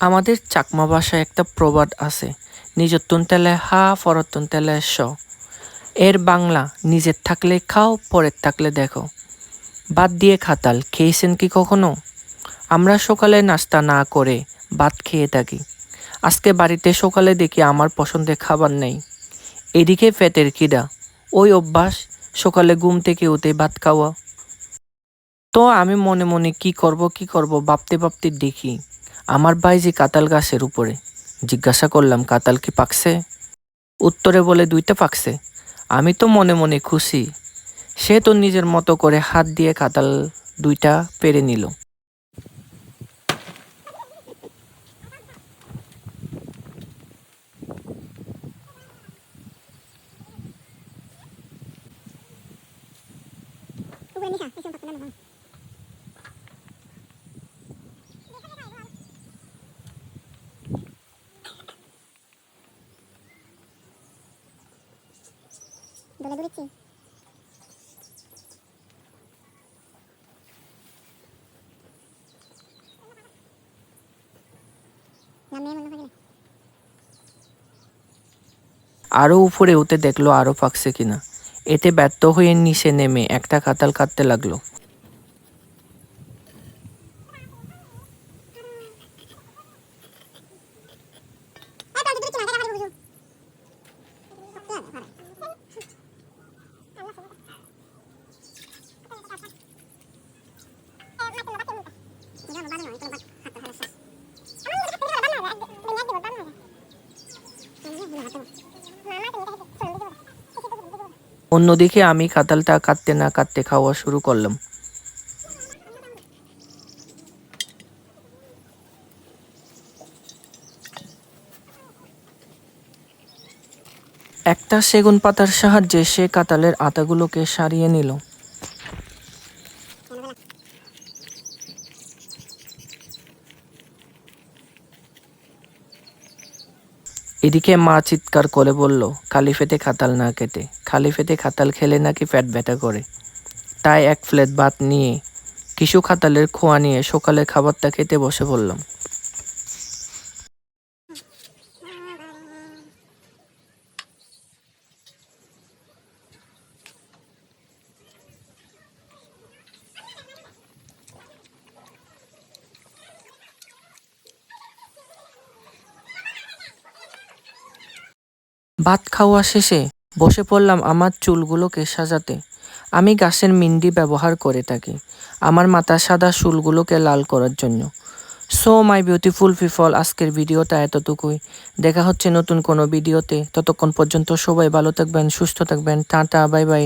আমাদের চাকমা ভাষায় একটা প্রবাদ আছে। নিজত্তন তেলে হা ফরতন তেলে স। এর বাংলা, নিজের থাকলে খাও, পরের থাকলে দেখো। বাদ দিয়ে খাতাল, খেয়েছেন কি কখনো? আমরা সকালে নাস্তা না করে ভাত খেয়ে থাকি। আজকে বাড়িতে সকালে দেখি আমার পছন্দের খাবার নেই। এদিকে পেটের খিদা। ওই অভ্যাস, সকালে ঘুম থেকে উঠে ভাত খাওয়া। তো আমি মনে মনে কি করব কি করব ভাবতে ভাবতে দেখি। আমার ভাই যে কাতাল গাছের উপরে। জিজ্ঞাসা করলাম কাতাল কি পাকছে? উত্তরে বলে দুইটা পাকছে। আমি তো মনে মনে খুশি। সে তো নিজের মতো করে হাত দিয়ে কাতাল দুইটা পেরে নিল। Tubuhin niya, মনে হয় আরও উপরে উঠে দেখল আরও পাকছে কিনা। এতে ব্যর্থ হয়ে নিচে নেমে একটা কাতাল কাটতে লাগল। অন্যদিকে আমি কাতালটা কাটতে না কাটতে খাওয়া শুরু করলাম। একটা সেগুন পাতার সাহায্যে সে কাতালের আতাগুলোকে সারিয়ে নিল। এদিকে মা চিৎকার করে বলল খালি ফেটে খাতাল না কেটে। খালি ফেটে খাতাল খেলে নাকি পেট ব্যথা করে। তাই এক প্লেট ভাত নিয়ে কিছু খাতালের খোয়া নিয়ে সকালে খাবারটা খেতে বসে পড়লাম। ভাত খাওয়া শেষে বসে পড়লাম আমার চুলগুলোকে সাজাতে। আমি গাছের মিন্ডি ব্যবহার করে থাকি, আমার মাথা সাদা চুলগুলোকে লাল করার জন্য। সো মাই বিউটিফুল পিপল আজকের ভিডিওটা এতটুকুই। দেখা হচ্ছে নতুন কোনো ভিডিওতে। ততক্ষণ পর্যন্ত সবাই ভালো থাকবেন, সুস্থ থাকবেন। Tata bye bye